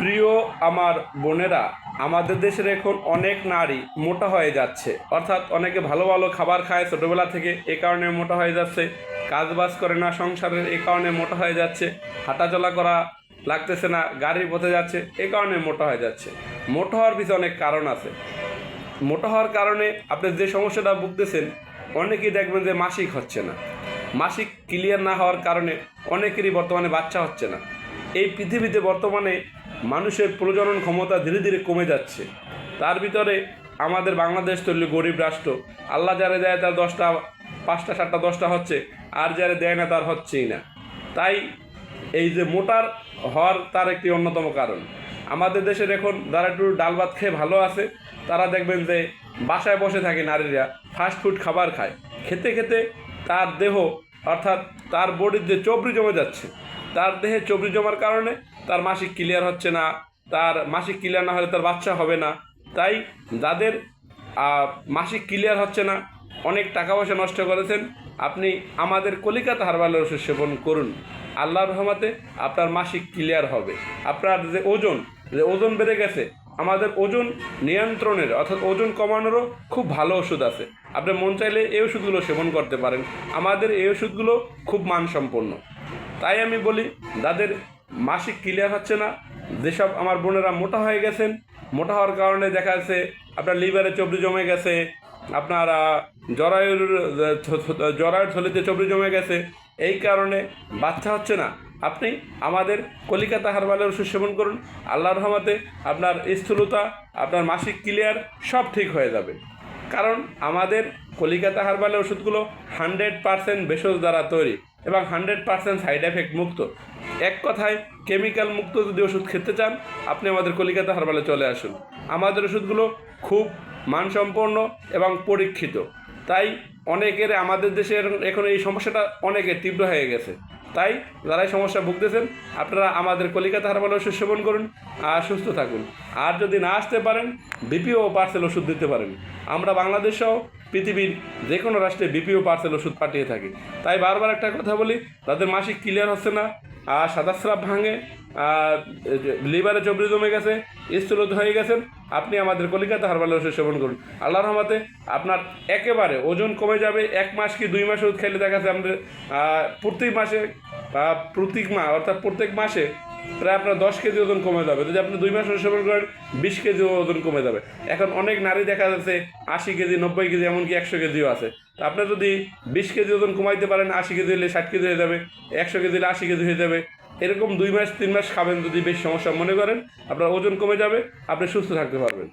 প্রিয় আমার বোনেরা, আমাদের দেশের এখন অনেক নারী মোটা হয়ে যাচ্ছে। অর্থাৎ অনেকে ভালো ভালো খাবার খায় ছোটোবেলা থেকে, এ কারণে মোটা হয়ে যাচ্ছে। কাজ বাজ করে না, সংসারের এ কারণে মোটা হয়ে যাচ্ছে। হাঁটাচলা করা লাগতেছে না গাড়ির পথে যাচ্ছে, এ কারণে মোটা হয়ে যাচ্ছে। মোটা হওয়ার পিছনে অনেক কারণ আছে। মোটা হওয়ার কারণে আপনি যে সমস্যাটা ভুগতেছেন, অনেকেই দেখবেন যে মাসিক হচ্ছে না। মাসিক ক্লিয়ার না হওয়ার কারণে অনেকেরই বর্তমানে বাচ্চা হচ্ছে না। এই পৃথিবীতে বর্তমানে মানুষের প্রজনন ক্ষমতা ধীরে ধীরে কমে যাচ্ছে। তার ভিতরে আমাদের বাংলাদেশ তো হলো গরিব রাষ্ট্র। আল্লাহ যারা দেয় তার দশটা, পাঁচটা, সাতটা, দশটা হচ্ছে, আর যারা দেয় না তার হচ্ছেই না। তাই এই যে মোটার হওয়ার তার একটি অন্যতম কারণ। আমাদের দেশের এখন যারা একটু ডাল ভাত খেয়ে ভালো আছে, তারা দেখবেন যে বাসায় বসে থাকে নারীরা ফাস্ট ফুড খাবার খায়। খেতে খেতে তার দেহ অর্থাৎ তার বডির যে চবরি জমে যাচ্ছে, তার দেহে চবরি জমার কারণে তার মাসিক ক্লিয়ার হচ্ছে না, তার মাসিক ক্লিয়ার না হলে তার বাচ্চা হবে না। তাই যাদের মাসিক ক্লিয়ার হচ্ছে না, অনেক টাকা পয়সা নষ্ট করেছেন, আপনি আমাদের কলিকাতা হারবালের ওষুধ সেবন করুন। আল্লাহর রহমাতে আপনার মাসিক ক্লিয়ার হবে। আপনার যে ওজন যে ওজন বেড়ে গেছে আমাদের ওজন নিয়ন্ত্রণের অর্থাৎ ওজন কমানোরও খুব ভালো ওষুধ আছে। আপনি মন চাইলে এই ওষুধগুলো সেবন করতে পারেন। আমাদের এই ওষুধগুলো খুব মানসম্পন্ন। তাই আমি বলি, যাদের মাসিক ক্লিয়ার হচ্ছে না, যেসব আমার বোনেরা মোটা হয়ে গেছেন, মোটা হওয়ার কারণে দেখা যাচ্ছে আপনার লিভারে চবরি জমে গেছে, আপনার জরায়ুর জরায়ুর থলিতে চবরি জমে গেছে, এই কারণে বাচ্চা হচ্ছে না। আপনি আমাদের কলিকাতা হারবালের ওষুধ সেবন করুন। আল্লাহর রহমতে আপনার স্থূলতা, আপনার মাসিক ক্লিয়ার সব ঠিক হয়ে যাবে। কারণ আমাদের কলিকাতা হারবালের ওষুধগুলো হান্ড্রেড পারসেন্ট ভেষজ দ্বারা তৈরি এবং হান্ড্রেড পারসেন্ট সাইড এফেক্ট মুক্ত। এক কথায় কেমিক্যাল মুক্ত যদি ওষুধ খেতে চান, আপনি আমাদের কলিকাতা হারবালে চলে আসুন। আমাদের ওষুধগুলো খুব মানসম্পন্ন এবং পরীক্ষিত। তাই অনেকের আমাদের দেশে এখন- এখন এই সমস্যাটা অনেকের তীব্র হয়ে গেছে। তাই যারাই সমস্যা ভুগতেছেন, আপনারা আমাদের কলিকাতা হারবাল ওষুধ সেবন করুন আর সুস্থ থাকুন। আর যদি না আসতে পারেন বিপিও পার্সেল ওষুধ দিতে পারেন। আমরা বাংলাদেশ সহ পৃথিবীর যে কোনো রাষ্ট্রে বিপিও পার্সেল ওষুধ পাঠিয়ে থাকি। তাই বারবার একটা কথা বলি তাদের মাসিক ক্লিয়ার হচ্ছে না, আর সাদাস্রাব ভাঙে আর লিভারে চবরি জমে গেছে, স্থূলত হয়ে গেছেন, আপনি আমাদের কলিকাতা হারবাল ওষুধ সেবন করুন। আল্লাহ রহমতে আপনার একেবারে ওজন কমে যাবে, এক মাস কি দুই মাস ওষুধ খেলে দেখা যাচ্ছে আমাদের প্রতি মাসে প্রত্যেক মা অর্থাৎ প্রত্যেক মাসে প্রায় আপনার দশ কেজি ওজন কমে যাবে। যদি আপনি দুই মাস সেবন করেন, বিশ কেজি ওজন কমে যাবে। এখন অনেক নারী দেখা যাচ্ছে আশি কেজি, নব্বই কেজি, এমনকি একশো কেজিও আছে। তা আপনি যদি বিশ কেজি ওজন কমাইতে পারেন, আশি কেজি হলে ষাট কেজি হয়ে যাবে, একশো কেজি হলে আশি কেজি হয়ে যাবে। এরকম দুই মাস, তিন মাস খাবেন যদি বেশ সমস্যা, মনে করেন আপনার ওজন কমে যাবে, আপনি সুস্থ থাকতে পারবেন।